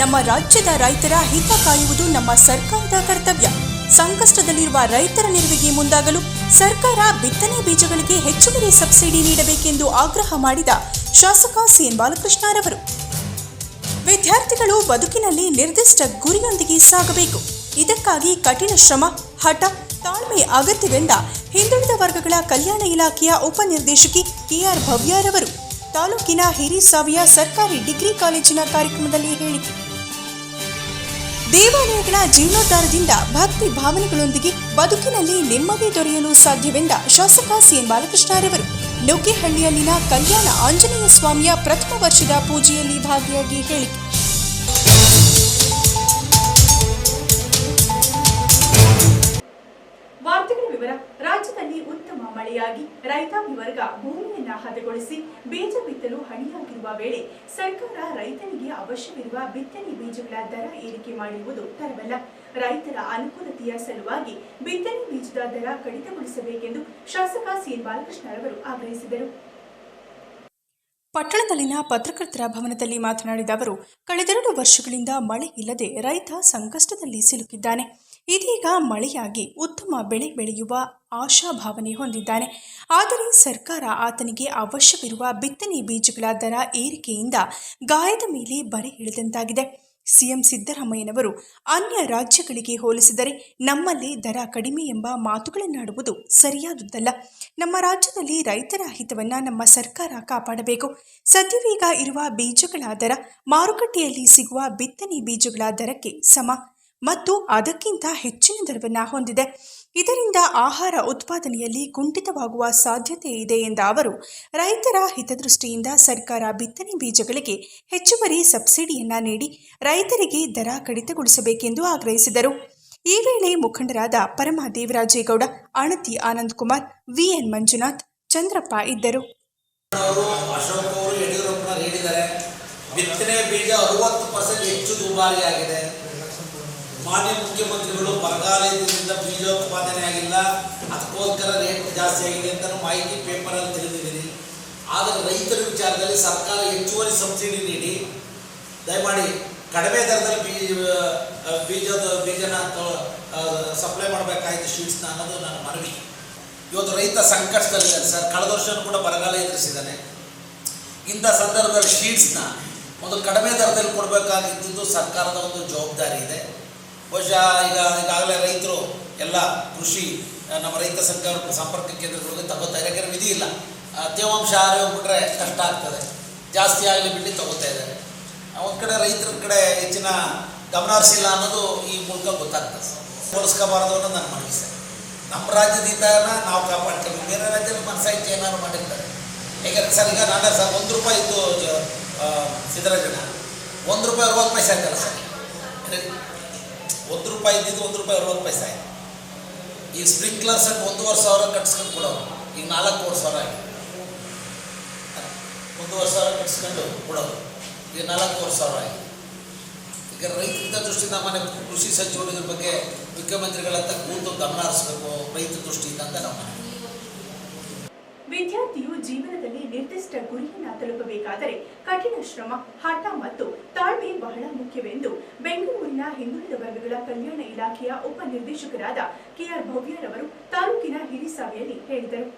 ನಮ್ಮ ರಾಜ್ಯದ ರೈತರ ಹಿತ ಕಾಯುವುದು ನಮ್ಮ ಸರ್ಕಾರದ ಕರ್ತವ್ಯ. ಸಂಕಷ್ಟದಲ್ಲಿರುವ ರೈತರ ನೆರವಿಗೆ ಮುಂದಾಗಲು ಸರ್ಕಾರ ಬಿತ್ತನೆ ಬೀಜಗಳಿಗೆ ಹೆಚ್ಚುವರಿ ಸಬ್ಸಿಡಿ ನೀಡಬೇಕೆಂದು ಆಗ್ರಹ ಮಾಡಿದ ಶಾಸಕ ಸಿಎನ್ ಬಾಲಕೃಷ್ಣರವರು ವಿದ್ಯಾರ್ಥಿಗಳು ಬದುಕಿನಲ್ಲಿ ನಿರ್ದಿಷ್ಟ ಗುರಿಯೊಂದಿಗೆ ಸಾಗಬೇಕು. ಇದಕ್ಕಾಗಿ ಕಠಿಣ ಶ್ರಮ, ಹಠ, ತಾಳ್ಮೆ ಅಗತ್ಯವೆಂದ ಹಿಂದುಳಿದ ವರ್ಗಗಳ ಕಲ್ಯಾಣ ಇಲಾಖೆಯ ಉಪನಿರ್ದೇಶಕಿ ಕೆಆರ್ ಭವ್ಯಾರವರು. ತಾಲೂಕಿನ ಹಿರಿಸಾವಿಯ ಸರ್ಕಾರಿ ಡಿಗ್ರಿ ಕಾಲೇಜಿನ ಕಾರ್ಯಕ್ರಮದಲ್ಲಿ ಹೇಳಿದರು ದೇವಾಲಯಗಳ ಜೀರ್ಣೋದ್ಧಾರದಿಂದ ಭಕ್ತಿ ಭಾವನೆಗಳೊಂದಿಗೆ ಬದುಕಿನಲ್ಲಿ ನೆಮ್ಮದಿ ದೊರೆಯಲು ಸಾಧ್ಯವೆಂದ ಶಾಸಕ ಸಿಎಂ ಬಾಲಕೃಷ್ಣರವರು ನುಗ್ಗೆಹಳ್ಳಿಯಲ್ಲಿನ ಕಲ್ಯಾಣ ಆಂಜನೇಯ ಸ್ವಾಮಿಯ ಪ್ರಥಮ ವರ್ಷದ ಪೂಜೆಯಲ್ಲಿ ಭಾಗಿಯಾಗಿ ಹೇಳಿಕೆ. ಮಳೆಯಾಗಿ ರೈತಾಪಿ ವರ್ಗ ಭೂಮಿಯನ್ನ ಹದಗೊಳಿಸಿ ಬೀಜ ಬಿತ್ತಲು ಹಣಿಯಾಗಿರುವ ವೇಳೆ ಸರ್ಕಾರ ರೈತನಿಗೆ ಅವಶ್ಯವಿರುವ ಬಿತ್ತನೆ ಬೀಜಗಳ ದರ ಏರಿಕೆ ಮಾಡಿರುವುದು ತರವಲ್ಲ. ರೈತರ ಅನುಕೂಲತೆಯ ಸಲುವಾಗಿ ಬಿತ್ತನೆ ಬೀಜದ ದರ ಕಡಿತಗೊಳಿಸಬೇಕೆಂದು ಶಾಸಕ ಸಿಎನ್ ಬಾಲಕೃಷ್ಣರವರು ಆಗ್ರಹಿಸಿದರು. ಪಟ್ಟಣದಲ್ಲಿನ ಪತ್ರಕರ್ತರ ಭವನದಲ್ಲಿ ಮಾತನಾಡಿದ ಅವರು, ಕಳೆದೆರಡು ವರ್ಷಗಳಿಂದ ಮಳೆ ಇಲ್ಲದೆ ರೈತ ಸಂಕಷ್ಟದಲ್ಲಿ ಸಿಲುಕಿದ್ದಾನೆ. ಇದೀಗ ಮಳೆಯಾಗಿ ಉತ್ತಮ ಬೆಳೆ ಬೆಳೆಯುವ ಆಶಾಭಾವನೆ ಹೊಂದಿದ್ದಾನೆ. ಆದರೆ ಸರ್ಕಾರ ಆತನಿಗೆ ಅವಶ್ಯವಿರುವ ಬಿತ್ತನೆ ಬೀಜಗಳ ದರ ಏರಿಕೆಯಿಂದ ಗಾಯದ ಮೇಲೆ ಬರೆ ಇಳಿದಂತಾಗಿದೆ. ಸಿಎಂ ಸಿದ್ದರಾಮಯ್ಯನವರು ಅನ್ಯ ರಾಜ್ಯಗಳಿಗೆ ಹೋಲಿಸಿದರೆ ನಮ್ಮಲ್ಲಿ ದರ ಕಡಿಮೆ ಎಂಬ ಮಾತುಗಳನ್ನಾಡುವುದು ಸರಿಯಾದುದಲ್ಲ. ನಮ್ಮ ರಾಜ್ಯದಲ್ಲಿ ರೈತರ ಹಿತವನ್ನು ನಮ್ಮ ಸರ್ಕಾರ ಕಾಪಾಡಬೇಕು. ಸದ್ಯವೀಗ ಇರುವ ಬೀಜಗಳ ದರ ಮಾರುಕಟ್ಟೆಯಲ್ಲಿ ಸಿಗುವ ಬಿತ್ತನೆ ಬೀಜಗಳ ದರಕ್ಕೆ ಸಮ. ಮತ್ತು ಅದಕ್ಕಿಂತ ಹೆಚ್ಚಿನ ದರವನ್ನು ಹೊಂದಿದೆ. ಇದರಿಂದ ಆಹಾರ ಉತ್ಪಾದನೆಯಲ್ಲಿ ಕುಂಠಿತವಾಗುವ ಸಾಧ್ಯತೆ ಇದೆ ಎಂದ ಅವರು, ರೈತರ ಹಿತದೃಷ್ಟಿಯಿಂದ ಸರ್ಕಾರ ಬಿತ್ತನೆ ಬೀಜಗಳಿಗೆ ಹೆಚ್ಚುವರಿ ಸಬ್ಸಿಡಿಯನ್ನ ನೀಡಿ ರೈತರಿಗೆ ದರ ಕಡಿತಗೊಳಿಸಬೇಕೆಂದು ಆಗ್ರಹಿಸಿದರು. ಈ ವೇಳೆ ಮುಖಂಡರಾದ ಪರಮ ದೇವರಾಜೇಗೌಡ ಆನಂದಕುಮಾರ್ ಆನಂದ್ ಕುಮಾರ್, ವಿಎನ್ ಮಂಜುನಾಥ್, ಚಂದ್ರಪ್ಪ ಇದ್ದರು. ಬಿತ್ತನೆ ಬೀಜ ಅರವತ್ತು ಪರ್ಸೆಂಟ್ ಹೆಚ್ಚು ದುಬಾರಿ ಆಗಿದೆ ಮಾನ್ಯ ಮುಖ್ಯಮಂತ್ರಿಗಳು ಬರಗಾಲದಿಂದ ಬೀಜೋತ್ಪಾದನೆ ಆಗಿಲ್ಲ. ಅದಕ್ಕೋಸ್ಕರ ರೇಟ್ ಜಾಸ್ತಿ ಆಗಿದೆ ಅಂತ ಮಾಹಿತಿ ಪೇಪರಲ್ಲಿ ತಿಳಿದಿದ್ದೀನಿ. ಆದರೆ ರೈತರ ವಿಚಾರದಲ್ಲಿ ಸರ್ಕಾರ ಹೆಚ್ಚುವರಿ ಸಬ್ಸಿಡಿ ನೀಡಿ, ದಯಮಾಡಿ ಕಡಿಮೆ ದರದಲ್ಲಿ ಬೀಜ ಬೀಜದ, ಬೀಜನ ಸಪ್ಲೈ ಮಾಡಬೇಕಾಯಿತು ಶೀಟ್ಸ್ನ ಅನ್ನೋದು ನನ್ನ ಮನವಿ. ಇವತ್ತು ರೈತ ಸಂಕಷ್ಟದಲ್ಲಿದ್ದಾರೆ ಸರ್. ಕಳೆದ ವರ್ಷನೂ ಕೂಡ ಬರಗಾಲ ಎದುರಿಸಿದ್ದಾನೆ. ಇಂಥ ಸಂದರ್ಭದಲ್ಲಿ ಶೀಟ್ಸ್ನ ಒಂದು ಕಡಿಮೆ ದರದಲ್ಲಿ ಕೊಡಬೇಕಾಗಿದ್ದು ಸರ್ಕಾರದ ಒಂದು ಜವಾಬ್ದಾರಿ ಇದೆ. ಬಹುಶಃ ಈಗ ಈಗಾಗಲೇ ರೈತರು ಎಲ್ಲ ಕೃಷಿ ನಮ್ಮ ರೈತ ಸರ್ಕಾರ ಸಂಪರ್ಕ ಕೇಂದ್ರಗಳಿಗೆ ತಗೋತಾರೆ ಯಾಕಂದರೆ ವಿಧಿ ಇಲ್ಲ. ತೇವಾಂಶ ಆರಿ ಹೋಗ್ಬಿಟ್ರೆ ಕಷ್ಟ ಆಗ್ತದೆ. ಜಾಸ್ತಿ ಆಗಲಿ ಬಿಟ್ಟು ತಗೋತಾ ಇದ್ದಾರೆ. ಒಂದು ಕಡೆ ರೈತರ ಕಡೆ ಹೆಚ್ಚಿನ ಗಮನ ಹರಿಸಿಲ್ಲ ಅನ್ನೋದು ಈ ಮೂಲಕ ಗೊತ್ತಾಗ್ತದೆ. ಹೋಲಿಸ್ಕೋಬಾರ್ದು ಅನ್ನೋದು ನನ್ನ ಮನವಿ ಸರ್. ನಮ್ಮ ರಾಜ್ಯದಿಂದ ನಾವು ಕಾಪಾಡ್ತೀವಿ ಬೇರೆ ರಾಜ್ಯದಲ್ಲಿ ಮನಸ್ಸಾಯ್ತು ಏನಾದ್ರು ಮಾಡಿರ್ತಾರೆ. ಯಾಕಂದ್ರೆ ಸರ್, ಈಗ ನಾಳೆ ಸರ್, ಒಂದು ರೂಪಾಯಿ ಇತ್ತು ಸಿದ್ದರಾಜಣ್ಣ ಒಂದು ರೂಪಾಯಿ ಅರವತ್ತು ಪೈಸೆ ಆಗ್ತಾರೆ ಸರ್. ಒಂದು ರೂಪಾಯಿ ಇದ್ದಿದ್ದು ಒಂದು ರೂಪಾಯಿ ಅರವತ್ತು ಪೈಸೆ ಈ ಈಗ ಸ್ಪ್ರಿಂಕ್ಲರ್ಸ್ ಅಂತ ಒಂದೂವರೆ ಸಾವಿರ ಕಟ್ಸ್ಕೊಂಡು ಕೊಡೋರು. ಈಗ ನಾಲ್ಕೂವರೆ ಸಾವಿರ ಆಗಿದೆ ಒಂದೂವರೆ ಸಾವಿರ ಕಟ್ಸ್ಕೊಂಡು ಕೊಡೋರು. ಈಗ ನಾಲ್ಕೂವರೆ ಸಾವಿರ ಆಗಿದೆ ಈಗ ರೈತರ ದೃಷ್ಟಿಯಿಂದ ಮನೆ ಕೃಷಿ ಸಚಿವರು ಇದ್ರ ಬಗ್ಗೆ ಮುಖ್ಯಮಂತ್ರಿಗಳಂತ ಕೂತು ಗಮನ ಹರಿಸ್ಬೇಕು ರೈತ ದೃಷ್ಟಿಯಿಂದ ಅಂತ ನಾವು ವಿದ್ಯಾರ್ಥಿಯು ಜೀವನದಲ್ಲಿ ನಿರ್ದಿಷ್ಟ ಗುರಿಯನ್ನ ತಲುಪಬೇಕಾದರೆ ಕಠಿಣ ಶ್ರಮ, ಹಠ ಮತ್ತು ತಾಳ್ಮೆ ಬಹಳ ಮುಖ್ಯವೆಂದು ಬೆಂಗಳೂರಿನ ಹಿಂದುಳಿದ ವರ್ಗಗಳ ಕಲ್ಯಾಣ ಇಲಾಖೆಯ ಉಪನಿರ್ದೇಶಕರಾದ ಕೆಆರ್ ಭವ್ಯರವರು ತಾಲೂಕಿನ ಹಿರಿಸಾವೆಯಲ್ಲಿ ಹೇಳಿದರು.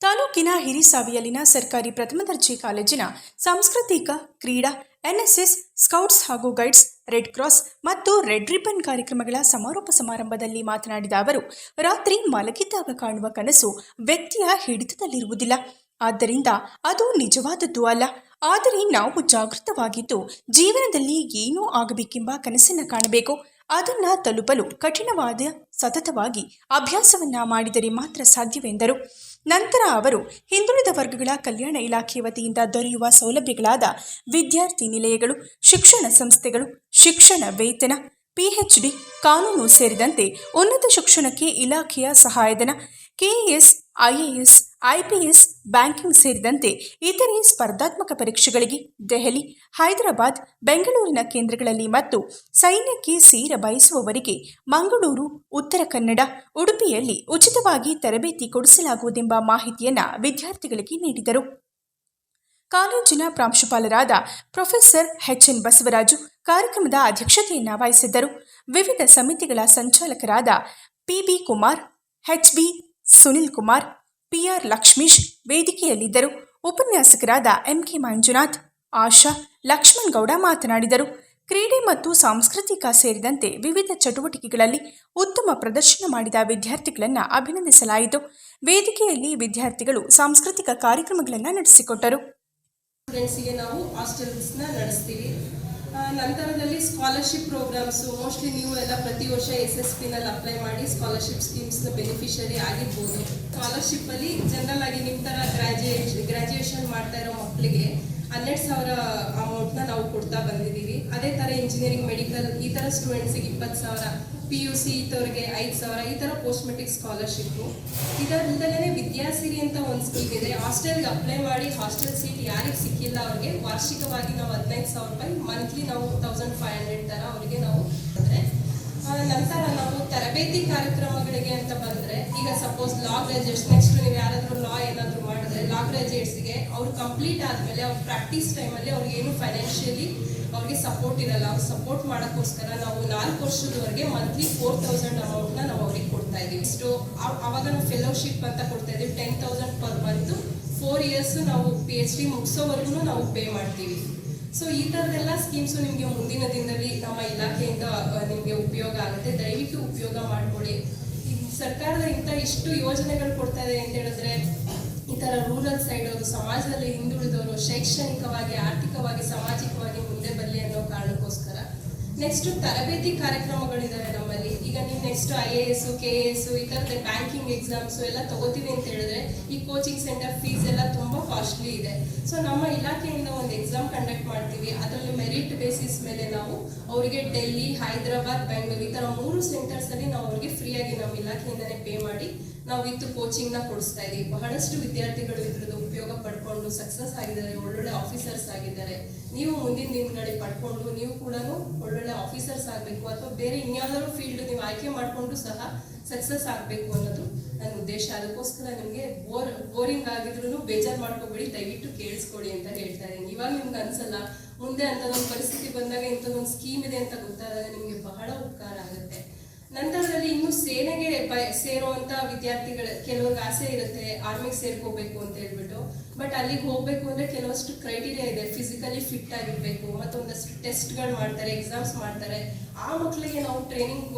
ತಾಲೂಕಿನ ಹಿರಿಸಾವಿಯಲ್ಲಿನ ಸರ್ಕಾರಿ ಪ್ರಥಮ ದರ್ಜೆ ಕಾಲೇಜಿನ ಸಾಂಸ್ಕೃತಿಕ, ಕ್ರೀಡಾ ಎನ್ಎಸ್ಎಸ್ ಸ್ಕೌಟ್ಸ್ ಹಾಗೂ ಗೈಡ್ಸ್, ರೆಡ್ ಕ್ರಾಸ್ ಮತ್ತು ರೆಡ್ ರಿಬನ್ ಕಾರ್ಯಕ್ರಮಗಳ ಸಮಾರೋಪ ಸಮಾರಂಭದಲ್ಲಿ ಮಾತನಾಡಿದ ಅವರು, ರಾತ್ರಿ ಮಲಗಿದ್ದಾಗ ಕಾಣುವ ಕನಸು ವ್ಯಕ್ತಿಯ ಹಿಡಿತದಲ್ಲಿರುವುದಿಲ್ಲ. ಆದ್ದರಿಂದ ಅದು ನಿಜವಾದದ್ದು ಅಲ್ಲ. ಆದರೆ ನಾವು ಜಾಗೃತವಾಗಿದ್ದು, ಜೀವನದಲ್ಲಿ ಏನೂ ಆಗಬೇಕೆಂಬ ಕನಸನ್ನು ಕಾಣಬೇಕು. ಅದನ್ನ ತಲುಪಲು ಕಠಿಣವಾದ ಸತತವಾಗಿ ಅಭ್ಯಾಸವನ್ನ ಮಾಡಿದರೆ ಮಾತ್ರ ಸಾಧ್ಯವೆಂದರು. ನಂತರ ಅವರು ಹಿಂದುಳಿದ ವರ್ಗಗಳ ಕಲ್ಯಾಣ ಇಲಾಖೆ ವತಿಯಿಂದ ದೊರೆಯುವ ಸೌಲಭ್ಯಗಳಾದ ವಿದ್ಯಾರ್ಥಿ ನಿಲಯಗಳು, ಶಿಕ್ಷಣ ಸಂಸ್ಥೆಗಳು, ಶಿಕ್ಷಣ ವೇತನ ಪಿಎಚ್ಡಿ ಕಾನೂನು ಸೇರಿದಂತೆ ಉನ್ನತ ಶಿಕ್ಷಣಕ್ಕೆ ಇಲಾಖೆಯ ಸಹಾಯಧನ ಕೆಎಎಸ್ ಐಎಎಸ್, ಐಪಿಎಸ್, ಬ್ಯಾಂಕಿಂಗ್ ಸೇರಿದಂತೆ ಇತರೆ ಸ್ಪರ್ಧಾತ್ಮಕ ಪರೀಕ್ಷೆಗಳಿಗೆ ದೆಹಲಿ, ಹೈದರಾಬಾದ್, ಬೆಂಗಳೂರಿನ ಕೇಂದ್ರಗಳಲ್ಲಿ ಮತ್ತು ಸೈನ್ಯಕ್ಕೆ ಸೇರ ಬಯಸುವವರಿಗೆ ಮಂಗಳೂರು, ಉತ್ತರ ಕನ್ನಡ, ಉಡುಪಿಯಲ್ಲಿ ಉಚಿತವಾಗಿ ತರಬೇತಿ ಕೊಡಿಸಲಾಗುವುದೆಂಬ ಮಾಹಿತಿಯನ್ನು ವಿದ್ಯಾರ್ಥಿಗಳಿಗೆ ನೀಡಿದರು. ಕಾಲೇಜಿನ ಪ್ರಾಂಶುಪಾಲರಾದ ಪ್ರೊಫೆಸರ್ ಎಚ್ ಎನ್ ಬಸವರಾಜು ಕಾರ್ಯಕ್ರಮದ ಅಧ್ಯಕ್ಷತೆಯನ್ನು ವಹಿಸಿದ್ದರು. ವಿವಿಧ ಸಮಿತಿಗಳ ಸಂಚಾಲಕರಾದ PB Kumar, H B Sunil Kumar PR Lakshmish ವೇದಿಕೆಯಲ್ಲಿದ್ದರು. ಉಪನ್ಯಾಸಕರಾದ ಎಂಕೆ ಮಂಜುನಾಥ್, ಆಶಾ ಲಕ್ಷ್ಮಣ್ ಗೌಡ ಮಾತನಾಡಿದರು. ಕ್ರೀಡೆ ಮತ್ತು ಸಾಂಸ್ಕೃತಿಕ ಸೇರಿದಂತೆ ವಿವಿಧ ಚಟುವಟಿಕೆಗಳಲ್ಲಿ ಉತ್ತಮ ಪ್ರದರ್ಶನ ಮಾಡಿದ ವಿದ್ಯಾರ್ಥಿಗಳನ್ನು ಅಭಿನಂದಿಸಲಾಯಿತು. ವೇದಿಕೆಯಲ್ಲಿ ವಿದ್ಯಾರ್ಥಿಗಳು ಸಾಂಸ್ಕೃತಿಕ ಕಾರ್ಯಕ್ರಮಗಳನ್ನು ನಡೆಸಿಕೊಟ್ಟರು. ನಾವು ನಡೆಸ್ತೀವಿ. ನಂತರದಲ್ಲಿ ಸ್ಕಾಲರ್ಶಿಪ್ ಪ್ರೋಗ್ರಾಮ್ಸು ಮೋಸ್ಟ್ಲಿ ನೀವು ಎಲ್ಲ ಪ್ರತಿ ವರ್ಷ ಎಸ್ ಎಸ್ ಪಿನಲ್ಲಿ ಅಪ್ಲೈ ಮಾಡಿ ಸ್ಕಾಲರ್ಶಿಪ್ ಸ್ಕೀಮ್ಸ್ನ ಬೆನಿಫಿಷರಿ ಆಗಿರ್ಬೋದು. ಸ್ಕಾಲರ್ಶಿಪ್ಪಲ್ಲಿ ಜನರಲ್ ಆಗಿ ನಿಮ್ಮ ಥರ ಗ್ರಾಜುಯೇಷನ್ ಗ್ರ್ಯಾಜುಯೇಷನ್ ಮಾಡ್ತಾ ಇರೋ ಮಕ್ಕಳಿಗೆ ಹನ್ನೆರಡು ಸಾವಿರ ಅಮೌಂಟ್ನ ನಾವು ಕೊಡ್ತಾ ಬಂದಿದ್ದೀವಿ. ಅದೇ ಥರ ಇಂಜಿನಿಯರಿಂಗ್ ಮೆಡಿಕಲ್ ಈ ಥರ ಸ್ಟೂಡೆಂಟ್ಸಿಗೆ ಇಪ್ಪತ್ತು ಸಾವಿರ ಪಿ ಯು ಸಿ ಇದ್ದವ್ರಿಗೆ ಐದು ಸಾವಿರ, ಈ ಥರ ಪೋಸ್ಟ್ ಮೆಟ್ರಿಕ್ ಸ್ಕಾಲರ್ಶಿಪ್ಪು ಇದರಿಂದಲೇ ವಿದ್ಯಾಸಿರಿ ಅಂತ ಒಂದು ಸ್ಕೀಮ್ ಇದೆ. ಹಾಸ್ಟೆಲ್ಗೆ ಅಪ್ಲೈ ಮಾಡಿ ಹಾಸ್ಟೆಲ್ ಸೀಟ್ ಯಾರಿಗೆ ಸಿಕ್ಕಿಲ್ಲ ಅವ್ರಿಗೆ ವಾರ್ಷಿಕವಾಗಿ ನಾವು ಹದಿನೈದು ಸಾವಿರ ರೂಪಾಯಿ ಮಂತ್ಲಿ ನಾವು ತೌಸಂಡ್ ಫೈವ್ ಹಂಡ್ರೆಡ್ ಥರ ಅವರಿಗೆ ನಾವು ಅಂದರೆ ನಂತರ ನಾವು ತರಬೇತಿ ಕಾರ್ಯಕ್ರಮಗಳಿಗೆ ಅಂತ ಬಂದರೆ, ಈಗ ಸಪೋಸ್ ಲಾ ಗ್ರಾಜುಯೇಟ್ಸ್ ನೆಕ್ಸ್ಟ್ ನೀವು ಯಾರಾದರೂ ಲಾ ಏನಾದರೂ ಮಾಡಿದ್ರೆ ಲಾ ಗ್ರಾಜುಯೇಟ್ಸ್ಗೆ ಅವ್ರು ಕಂಪ್ಲೀಟ್ ಆದಮೇಲೆ ಅವ್ರ ಪ್ರಾಕ್ಟೀಸ್ ಟೈಮಲ್ಲಿ ಅವ್ರಿಗೆ ಏನು ಫೈನಾನ್ಷಿಯಲಿ ಅವ್ರಿಗೆ ಸಪೋರ್ಟ್ ಇರಲ್ಲ. ಅವ್ರು ಸಪೋರ್ಟ್ ಮಾಡೋಕ್ಕೋಸ್ಕರ ನಾವು ನಾಲ್ಕು ವರ್ಷದವರೆಗೆ ಮಂತ್ಲಿ ಫೋರ್ ತೌಸಂಡ್ ಅಮೌಂಟ್ನ ನಾವು ಅವ್ರಿಗೆ ಕೊಡ್ತಾ ಇದ್ದೀವಿ ಆ- ಅವಾಗ ನಾವು ಫೆಲೋಶಿಪ್ ಅಂತ ಕೊಡ್ತಾ ಇದ್ದೀವಿ ten thousand per month four years ನಾವು ಪಿ ಎಚ್ ಡಿ ಮುಗಿಸೋವರೆಗೂ ನಾವು ಪೇ ಮಾಡ್ತೀವಿ. ಸೊ ಈ ಥರದೆಲ್ಲ ಸ್ಕೀಮ್ಸು ನಿಮಗೆ ಮುಂದಿನ ದಿನದಲ್ಲಿ ನಮ್ಮ ಇಲಾಖೆಯಿಂದ ನಿಮಗೆ ಉಪಯೋಗ ಆಗುತ್ತೆ. ದಯವಿಟ್ಟು ಉಪಯೋಗ ಮಾಡ್ಕೊಳ್ಳಿ. ಸರ್ಕಾರದ ಇಂಥ ಇಷ್ಟು ಯೋಜನೆಗಳು ಕೊಡ್ತಾ ಇದೆ ಅಂತ ಹೇಳಿದ್ರೆ, ಈ ಥರ ರೂರಲ್ ಸೈಡ್ ಅವರು, ಸಮಾಜದಲ್ಲಿ ಹಿಂದುಳಿದವರು, ಶೈಕ್ಷಣಿಕವಾಗಿ, ಆರ್ಥಿಕವಾಗಿ, ಸಾಮಾಜಿಕವಾಗಿ ನೆಕ್ಸ್ಟ್ ತರಬೇತಿ ಕಾರ್ಯಕ್ರಮಗಳಿದಾವೆ ನಮ್ಮಲ್ಲಿ. ಈಗ ನೀವು next I A S K A S ಈ ಥರದ ಬ್ಯಾಂಕಿಂಗ್ ಎಕ್ಸಾಮ್ಸ್ ಎಲ್ಲ ತಗೋತೀವಿ ಅಂತ ಹೇಳಿದ್ರೆ ಈ ಕೋಚಿಂಗ್ ಸೆಂಟರ್ ಫೀಸ್ ಎಲ್ಲ ತುಂಬಾ ಕಾಸ್ಟ್ಲಿ ಇದೆ. ಸೊ ನಮ್ಮ ಇಲಾಖೆಯಿಂದ ಒಂದು ಎಕ್ಸಾಮ್ ಕಂಡಕ್ಟ್ ಮಾಡ್ತೀವಿ. ಅದರಲ್ಲಿ ಮೆರಿಟ್ ಬೇಸಿಸ್ ಮೇಲೆ ನಾವು ಅವರಿಗೆ ಡೆಲ್ಲಿ ಹೈದರಾಬಾದ್ ಬೆಂಗಳೂರು ಈ ಥರ ಮೂರು ಸೆಂಟರ್ಸ್ ಅಲ್ಲಿ ನಾವು ಅವ್ರಿಗೆ ಫ್ರೀಯಾಗಿ ನಮ್ಮ ಇಲಾಖೆಯಿಂದನೇ ಪೇ ಮಾಡಿ ನಾವು ಇತ್ತು ಕೋಚಿಂಗ್ನ ಕೊಡಿಸ್ತಾ ಇದೀವಿ. ಬಹಳಷ್ಟು ವಿದ್ಯಾರ್ಥಿಗಳು ಉಪಯೋಗ ಪಡ್ಕೊಂಡು ಸಕ್ಸಸ್ ಆಗಿದ್ದಾರೆ, ಒಳ್ಳೊಳ್ಳೆ ಆಫೀಸರ್ಸ್ ಆಗಿದ್ದಾರೆ. ನೀವು ಮುಂದಿನ ದಿನಗಳಲ್ಲಿ ಪಡ್ಕೊಂಡು ನೀವು ಕೂಡ ಒಳ್ಳೊಳ್ಳೆ ಆಫೀಸರ್ಸ್ ಆಗಬೇಕು ಅಥವಾ ಬೇರೆ ಇನ್ಯಾವುದಾದ್ರು ಫೀಲ್ಡ್ ನೀವು ಆಯ್ಕೆ ಮಾಡಿಕೊಂಡು ಸಹ ಸಕ್ಸಸ್ ಆಗಬೇಕು ಅನ್ನೋದು ನನ್ನ ಉದ್ದೇಶ. ಅದಕ್ಕೋಸ್ಕರ ನಿಮಗೆ ಬೋರ್ ಬೋರಿಂಗ್ ಆಗಿದ್ರು ಬೇಜಾರು ಮಾಡ್ಕೋಬೇಡಿ, ದಯವಿಟ್ಟು ಕೇಳಿಸ್ಕೊಡಿ ಅಂತ ಹೇಳ್ತಾರೆ ಇವಾಗ ನಿಮ್ಗೆ ಅನ್ಸಲ್ಲ, ಮುಂದೆ ಅಂತ ಒಂದು ಪರಿಸ್ಥಿತಿ ಬಂದಾಗ ಇಂಥದ್ದೊಂದು ಸ್ಕೀಮ್ ಇದೆ ಅಂತ ಗೊತ್ತಾದಾಗ ನಿಮಗೆ ಬಹಳ ಉಪಕಾರ ಆಗುತ್ತೆ. ನಂತರದಲ್ಲಿ ಇನ್ನು ಸೇನೆಗೆ ಸೇರುವಂತ ವಿದ್ಯಾರ್ಥಿಗಳ ಕೆಲವ್ರಿಗೆ ಆಸೆ ಇರುತ್ತೆ ಆರ್ಮಿಗೆ ಸೇರ್ಕೋಬೇಕು ಅಂತ ಹೇಳ್ಬಿಟ್ಟು. ಬಟ್ ಅಲ್ಲಿಗೆ ಹೋಗ್ಬೇಕು ಅಂದ್ರೆ ಕೆಲವಷ್ಟು ಕ್ರೈಟೀರಿಯಾ ಇದೆ. ಫಿಸಿಕಲಿ ಫಿಟ್ ಆಗಿರ್ಬೇಕು, ಮತ್ತೊಂದಷ್ಟು ಟೆಸ್ಟ್ಗಳು ಮಾಡ್ತಾರೆ ಎಕ್ಸಾಮ್ಸ್ ಮಾಡ್ತಾರೆ. ಆ ಮಕ್ಕಳಿಗೆ ನಾವು ಟ್ರೈನಿಂಗ್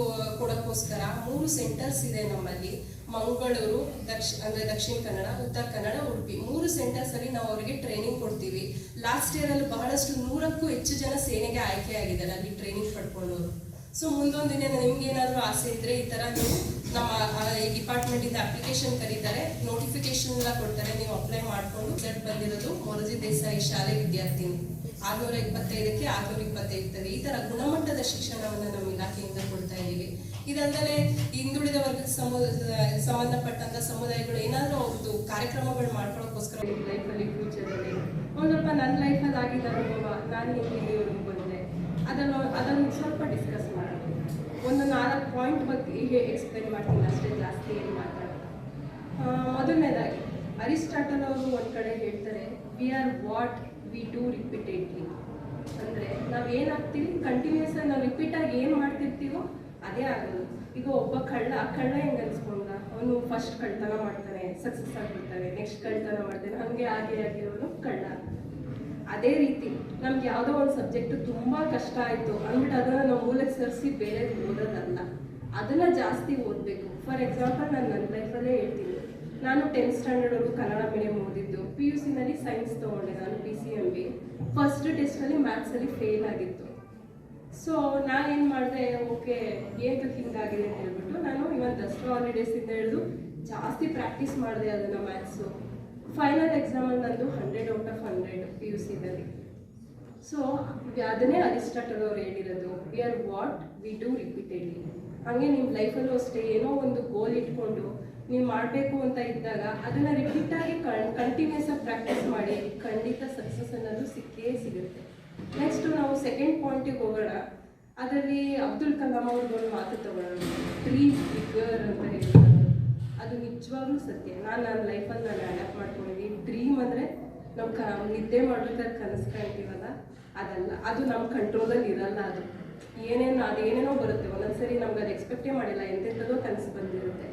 ಕೊಡೋಕ್ಕೋಸ್ಕರ ಮೂರು ಸೆಂಟರ್ಸ್ ಇದೆ ನಮ್ಮಲ್ಲಿ. ಮಂಗಳೂರು, ದಕ್ಷ, ಅಂದ್ರೆ ದಕ್ಷಿಣ ಕನ್ನಡ, ಉತ್ತರ ಕನ್ನಡ, ಉಡುಪಿ. ಮೂರು ಸೆಂಟರ್ಸ್ ಅಲ್ಲಿ ನಾವು ಅವರಿಗೆ ಟ್ರೈನಿಂಗ್ ಕೊಡ್ತೀವಿ. ಲಾಸ್ಟ್ ಇಯರ್ ಅಲ್ಲಿ ಬಹಳಷ್ಟು ನೂರಕ್ಕೂ ಹೆಚ್ಚು ಜನ ಸೇನೆಗೆ ಆಯ್ಕೆ ಆಗಿದ್ದಾರೆ ಅಲ್ಲಿ ಟ್ರೈನಿಂಗ್ ಪಡ್ಕೊಳ್ಳೋರು. ಸೊ ಮುಂದೊಂದು ದಿನ ನಿಮ್ಗೆ ಏನಾದರೂ ಆಸೆ ಇದ್ರೆ ಈ ತರ ನೀವು ನಮ್ಮ ಡಿಪಾರ್ಟ್ಮೆಂಟ್ ಇಂದ ಅಪ್ಲಿಕೇಶನ್ ಕರೀತಾರೆ. ನೋಟಿಫಿಕೇಶನ್ ಎಲ್ಲ ಕೊಡ್ತಾರೆ. ನೀವು ಅಪ್ಲೈ ಮಾಡ್ಕೊಂಡು ರಿಸಲ್ಟ್ ಬಂದಿರೋದು ಮೊರಜಿ ದೇಸಾಯಿ ಶಾಲೆ ವಿದ್ಯಾರ್ಥಿನಿ. ಆರ್ನೂರ ಇಪ್ಪತ್ತೈದಕ್ಕೆ ಆರ್ನೂರ ಇಪ್ಪತ್ತೈದು ಈ ತರ ಗುಣಮಟ್ಟದ ಶಿಕ್ಷಣವನ್ನು ನಮ್ಮ ಇಲಾಖೆಯಿಂದ ಕೊಡ್ತಾ ಇದ್ದೀವಿ. ಇದಲ್ಲದೆ ಹಿಂದುಳಿದ ವರ್ಗದ ಸಮುದಾಯ ಸಂಬಂಧಪಟ್ಟಂತ ಸಮುದಾಯಗಳು ಏನಾದರೂ ಅವ್ರದ್ದು ಕಾರ್ಯಕ್ರಮಗಳು ಮಾಡ್ಕೊಳ್ಳೋಕ್ಕೋಸ್ಕರ ಲೈಫಲ್ಲಿ ಫ್ಯೂಚರಲ್ಲಿ ಒಂದು ಸ್ವಲ್ಪ ನನ್ನ ಲೈಫಲ್ಲಿ ಆಗಿದ್ದ ಅನುಭವ. ನಾನು ಹೆಂಗೆ ಇಲ್ಲಿವರೆಗೂ ಬಂದೆ ಅದನ್ನು ಅದನ್ನು ಸ್ವಲ್ಪ ಡಿಸ್ಕಸ್ ಮಾಡೋಣ ಒಂದು ನಾಲ್ಕು ಪಾಯಿಂಟ್ ಬಗ್ಗೆ ಹೀಗೆ ಎಕ್ಸ್ಪ್ಲೈನ್ ಮಾಡ್ತೀನಿ, ಅಷ್ಟೇ ಜಾಸ್ತಿ ಏನು ಮಾತಾಡಿ ಮೊದಲನೇದಾಗಿ ಅರಿಸ್ಟಾಟಲ್ ಅವರು ಒಂದು ಕಡೆ ಹೇಳ್ತಾರೆ we are what we do repeatedly ಅಂದರೆ ನಾವು ಏನಾಗ್ತೀವಿ? ಕಂಟಿನ್ಯೂಸ್ ಆಗಿ ನಾವು ರಿಪೀಟ್ ಆಗಿ ಏನು ಮಾಡ್ತಿರ್ತೀವೋ ಅದೇ ಆಗೋದು. ಈಗ ಒಬ್ಬ ಕಳ್ಳ ಕಳ್ಳ ಹೆಂಗೆ ಅನ್ಸ್ಕೊಂಡ ಅವನು ಫಸ್ಟ್ ಕಳ್ತನ ಮಾಡ್ತಾನೆ ಸಕ್ಸಸ್ ಆಗಿಬಿಡ್ತಾನೆ ನೆಕ್ಸ್ಟ್ ಕಳ್ತನ ಮಾಡ್ತಾನೆ, ಹಾಗೆ ಆಗಿ ಆಗಿರೋನು ಕಳ್ಳ. ಅದೇ ರೀತಿ ನಮ್ಗೆ ಯಾವುದೋ ಒಂದು ಸಬ್ಜೆಕ್ಟ್ ತುಂಬಾ ಕಷ್ಟ ಆಯ್ತು ಅಂದ್ಬಿಟ್ಟು ಅದನ್ನು ನಾವು ಮೂಲಕ್ಕೆ ಸರಿಸಿ ಬೇರೆ ಓದೋದಲ್ಲ. ಅದನ್ನ ಜಾಸ್ತಿ ಓದಬೇಕು. ಫಾರ್ ಎಕ್ಸಾಂಪಲ್ ನಾನು ನನ್ನ ಲೈಫಲ್ಲೇ ಹೇಳ್ತೀನಿ. ನಾನು ಟೆಂತ್ ಸ್ಟ್ಯಾಂಡರ್ಡ್ ಅವರು ಕನ್ನಡ ಮೀಡಿಯಂ ಓದಿದ್ದು. ಪಿ ಯು ಸಿನಲ್ಲಿ ಸೈನ್ಸ್ ತಗೊಂಡೆ ನಾನು P C M B first ಟೆಸ್ಟಲ್ಲಿ ಮ್ಯಾಥ್ಸಲ್ಲಿ ಫೇಲ್ ಆಗಿತ್ತು. ಸೊ ನಾನೇನು ಮಾಡಿದೆ, ಓಕೆ ಏನು ಹಿಂಗಾಗಿದೆ ಅಂತ ಹೇಳ್ಬಿಟ್ಟು ನಾನು ಇವತ್ತು ದಸರಾ ಹಾಲಿಡೇಸಿಂದ ಹಿಡಿದು ಜಾಸ್ತಿ ಪ್ರಾಕ್ಟೀಸ್ ಮಾಡಿದೆ ಅದನ್ನು ಮ್ಯಾಥ್ಸು ಫೈನಲ್ ಎಕ್ಸಾಮಲ್ಲಿ ನಂದು hundred out of hundred P U ಸಿನಲ್ಲಿ so ಅದನ್ನೇ ಅರಿಸ್ಟಾಟಲ್ ಅವ್ರು ಹೇಳಿರೋದು. We are what we do repeatedly ಹಾಗೆ ನಿಮ್ಮ ಲೈಫಲ್ಲೂ ಅಷ್ಟೇ ಏನೋ ಒಂದು ಗೋಲ್ ಇಟ್ಕೊಂಡು ನೀವು ಮಾಡಬೇಕು ಅಂತ ಇದ್ದಾಗ ಅದನ್ನ ರಿಪೀಟ್ ಆಗಿ ಕಂಟಿನ್ಯೂಸ್ ಆಗಿ ಪ್ರಾಕ್ಟೀಸ್ ಮಾಡಿ ಖಂಡಿತ ಸಕ್ಸಸ್ ಅನ್ನೋದು ಸಿಕ್ಕೇ ಸಿಗುತ್ತೆ. ನೆಕ್ಸ್ಟ್ ನಾವು ಸೆಕೆಂಡ್ ಪಾಯಿಂಟಿಗೆ ಹೋಗೋಣ. ಅದರಲ್ಲಿ ಅಬ್ದುಲ್ ಕಲಾಂ ಅವ್ರದ್ದು ಒಂದು ಮಾತು ತಗೊಳ್ಳೋಣ ಡ್ರೀಮ್ ಬಿಗರ್ ಅಂತ ಹೇಳ್ತಾರೆ. ಅದು ನಿಜವಾಗ್ಲೂ ಸತ್ಯ. ನಾನು ನನ್ನ ಲೈಫಲ್ಲಿ ನಾನು ಅಡಾಪ್ಟ್ ಮಾಡ್ಕೊಂಡಿದ್ದೀನಿ ಡ್ರೀಮ್ ಅಂದರೆ ನಮ್ಮ ಕ ನಿದ್ದೆ ಮಾಡ್ಬೇಕಾದ್ರೆ ಕನಸು ಅದಲ್ಲ. ಅದು ನಮ್ಮ ಕಂಟ್ರೋಲಲ್ಲಿ ಇರಲ್ಲ ಅದು. ಏನೇನು ಅದೇನೇನೋ ಬರುತ್ತೆ ಒಂದೊಂದ್ಸರಿ ನಮ್ಗೆ ಅದು ಎಕ್ಸ್ಪೆಕ್ಟೇ ಮಾಡಿಲ್ಲ ಎಂತೆಂಥದೋ ಕನಸು ಬಂದಿರುತ್ತೆ.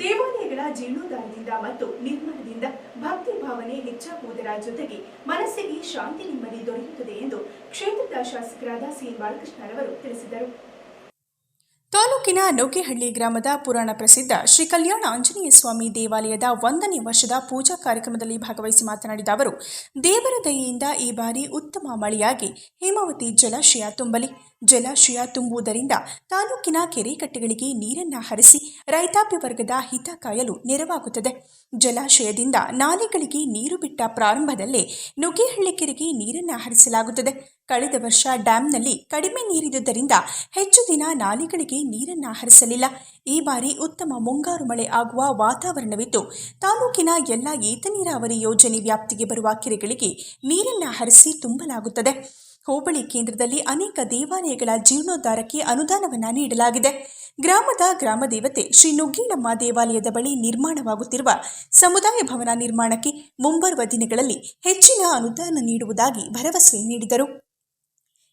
ದೇವಾಲಯಗಳ ಜೀರ್ಣೋದ್ಧಾರದಿಂದ ಮತ್ತು ನಿರ್ಮಾಣದಿಂದ ಭಕ್ತಿ ಭಾವನೆ ಹೆಚ್ಚಾಗುವುದರ ಜೊತೆಗೆ ಮನಸ್ಸಿಗೆ ಶಾಂತಿ ನೆಮ್ಮದಿ ದೊರೆಯುತ್ತದೆ ಎಂದು ಕ್ಷೇತ್ರದ ಶಾಸಕರಾದ ಸಿ ಬಾಲಕೃಷ್ಣರವರು ತಿಳಿಸಿದರು. ತಾಲೂಕಿನ ನೌಕೆಹಳ್ಳಿ ಗ್ರಾಮದ ಪುರಾಣ ಪ್ರಸಿದ್ಧ ಶ್ರೀ ಕಲ್ಯಾಣ ಆಂಜನೇಯ ಸ್ವಾಮಿ ದೇವಾಲಯದ ಒಂದನೇ ವರ್ಷದ ಪೂಜಾ ಕಾರ್ಯಕ್ರಮದಲ್ಲಿ ಭಾಗವಹಿಸಿ ಮಾತನಾಡಿದ ಅವರು ದೇವರ ದಯೆಯಿಂದ ಈ ಬಾರಿ ಉತ್ತಮ ಮಳೆಯಾಗಿ ಹೇಮಾವತಿ ಜಲಾಶಯ ತುಂಬಲಿ. ಜಲಾಶಯ ತುಂಬುವುದರಿಂದ ತಾಲೂಕಿನ ಕೆರೆಕಟ್ಟೆಗಳಿಗೆ ನೀರನ್ನ ಹರಿಸಿ ರೈತಾಪಿ ವರ್ಗದ ಹಿತ ಕಾಯಲು ನೆರವಾಗುತ್ತದೆ. ಜಲಾಶಯದಿಂದ ನಾಲೆಗಳಿಗೆ ನೀರು ಬಿಟ್ಟ ಪ್ರಾರಂಭದಲ್ಲೇ ನುಗ್ಗಿಹಳ್ಳಿ ಕೆರೆಗೆ ನೀರನ್ನ ಹರಿಸಲಾಗುತ್ತದೆ. ಕಳೆದ ವರ್ಷ ಡ್ಯಾಂನಲ್ಲಿ ಕಡಿಮೆ ನೀರಿದ್ದುದರಿಂದ ಹೆಚ್ಚು ದಿನ ನಾಲೆಗಳಿಗೆ ನೀರನ್ನ ಹರಿಸಲಿಲ್ಲ. ಈ ಬಾರಿ ಉತ್ತಮ ಮುಂಗಾರು ಮಳೆ ಆಗುವ ವಾತಾವರಣವಿದ್ದು, ತಾಲೂಕಿನ ಎಲ್ಲ ಏತ ನೀರಾವರಿ ಯೋಜನೆ ವ್ಯಾಪ್ತಿಗೆ ಬರುವ ಕೆರೆಗಳಿಗೆ ನೀರನ್ನ ಹರಿಸಿ ತುಂಬಲಾಗುತ್ತದೆ. ಹೋಬಳಿ ಕೇಂದ್ರದಲ್ಲಿ ಅನೇಕ ದೇವಾಲಯಗಳ ಜೀರ್ಣೋದ್ಧಾರಕ್ಕೆ ಅನುದಾನವನ್ನ ನೀಡಲಾಗಿದೆ. ಗ್ರಾಮದ ಗ್ರಾಮ ದೇವತೆ ಶ್ರೀ ನುಗ್ಗೀಳಮ್ಮ ದೇವಾಲಯದ ಬಳಿ ನಿರ್ಮಾಣವಾಗುತ್ತಿರುವ ಸಮುದಾಯ ಭವನ ನಿರ್ಮಾಣಕ್ಕೆ ಮುಂಬರುವ ದಿನಗಳಲ್ಲಿ ಹೆಚ್ಚಿನ ಅನುದಾನ ನೀಡುವುದಾಗಿ ಭರವಸೆ ನೀಡಿದರು.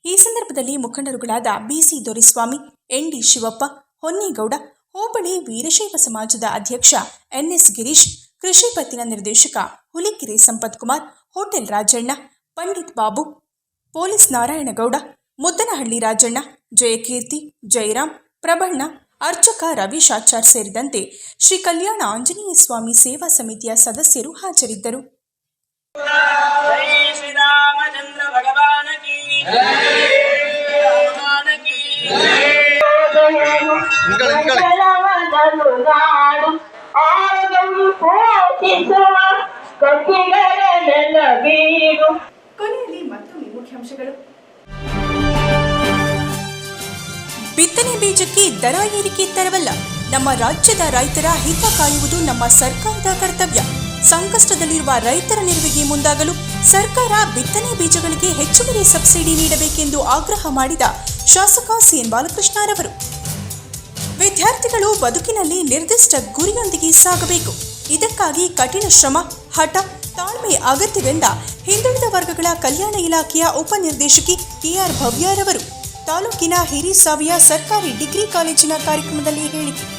ಈ ಸಂದರ್ಭದಲ್ಲಿ ಮುಖಂಡರುಗಳಾದ ಬಿಸಿ ದೊರೆಸ್ವಾಮಿ, ಎನ್ಡಿ ಶಿವಪ್ಪ, ಹೊನ್ನೇಗೌಡ, ಹೋಬಳಿ ವೀರಶೈವ ಸಮಾಜದ ಅಧ್ಯಕ್ಷ ಎನ್ಎಸ್ ಗಿರೀಶ್, ಕೃಷಿ ಪತ್ತಿನ ನಿರ್ದೇಶಕ ಹುಲಿಕೆರೆ ಸಂಪತ್ ಕುಮಾರ್ ಹೋಟೆಲ್ ರಾಜಣ್ಣ, ಪಂಡಿತ್ ಬಾಬು ಪೊಲೀಸ್ ನಾರಾಯಣಗೌಡ ಮುದ್ದನಹಳ್ಳಿ ರಾಜಣ್ಣ ಜಯಕೀರ್ತಿ ಜಯರಾಮ್ ಪ್ರಬಣ್ಣ ಅರ್ಚಕ ರವಿಶಾಚಾರ್ ಸೇರಿದಂತೆ ಶ್ರೀ ಕಲ್ಯಾಣ ಆಂಜನೇಯ ಸ್ವಾಮಿ ಸೇವಾ ಸಮಿತಿಯ ಸದಸ್ಯರು ಹಾಜರಿದ್ದರು. ಕೊನೆಯಲ್ಲಿ ಮುಖ್ಯಾಂಶಗಳು. ಬಿತ್ತನೆ ಬೀಜಕ್ಕೆ ದರ ಏರಿಕೆ ತರವಲ್ಲ, ನಮ್ಮ ರಾಜ್ಯದ ರೈತರ ಹಿತ ಕಾಯುವುದು ನಮ್ಮ ಸರ್ಕಾರದ ಕರ್ತವ್ಯ. ಸಂಕಷ್ಟದಲ್ಲಿರುವ ರೈತರ ನೆರವಿಗೆ ಮುಂದಾಗಲು ಸರ್ಕಾರ ಬಿತ್ತನೆ ಬೀಜಗಳಿಗೆ ಹೆಚ್ಚುವರಿ ಸಬ್ಸಿಡಿ ನೀಡಬೇಕೆಂದು ಆಗ್ರಹ ಮಾಡಿದ ಶಾಸಕ ಸಿಎನ್ ಬಾಲಕೃಷ್ಣರವರು ವಿದ್ಯಾರ್ಥಿಗಳು ಬದುಕಿನಲ್ಲಿ ನಿರ್ದಿಷ್ಟ ಗುರಿಯೊಂದಿಗೆ ಸಾಗಬೇಕು. ಇದಕ್ಕಾಗಿ ಕಠಿಣ ಶ್ರಮ, ಹಠ ತಾಳ್ಮೆ ಅಗತ್ಯವೆಂದ ಹಿಂದುಳಿದ ವರ್ಗಗಳ ಕಲ್ಯಾಣ ಇಲಾಖೆಯ ಉಪನಿರ್ದೇಶಕಿ ಕೆಆರ್ ಭವ್ಯಾರವರು ತಾಲೂಕಿನ ಹಿರಿಸಾವಿಯ ಸರ್ಕಾರಿ ಡಿಗ್ರಿ ಕಾಲೇಜಿನ ಕಾರ್ಯಕ್ರಮದಲ್ಲಿ ಹೇಳಿದರು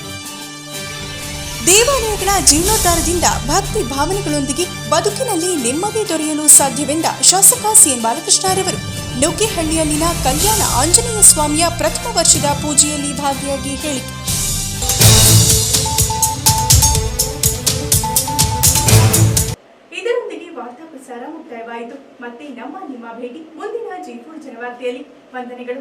ದೇವಾಲಯಗಳ ಜೀರ್ಣೋದ್ಧಾರದಿಂದ ಭಕ್ತಿ ಭಾವನೆಗಳೊಂದಿಗೆ ಬದುಕಿನಲ್ಲಿ ನೆಮ್ಮದಿ ದೊರೆಯಲು ಸಾಧ್ಯವೆಂದ ಶಾಸಕ ಸಿಎಂ ಬಾಲಕೃಷ್ಣರವರು ನುಗ್ಗೇಹಳ್ಳಿಯಲ್ಲಿನ ಕಲ್ಯಾಣ ಆಂಜನೇಯ ಸ್ವಾಮಿಯ ಪ್ರಥಮ ವರ್ಷದ ಪೂಜೆಯಲ್ಲಿ ಭಾಗಿಯಾಗಿ ಹೇಳಿಕೆ. ಮುಕ್ತಾಯವಾಯಿತು ಮತ್ತೆ ನಮ್ಮ ನಿಮ್ಮ ಭೇಟಿ ಮುಂದಿನ ಜೈಪುರ್ ಜನವಾರ್ತೆಯಲ್ಲಿ. ವಂದನೆಗಳು.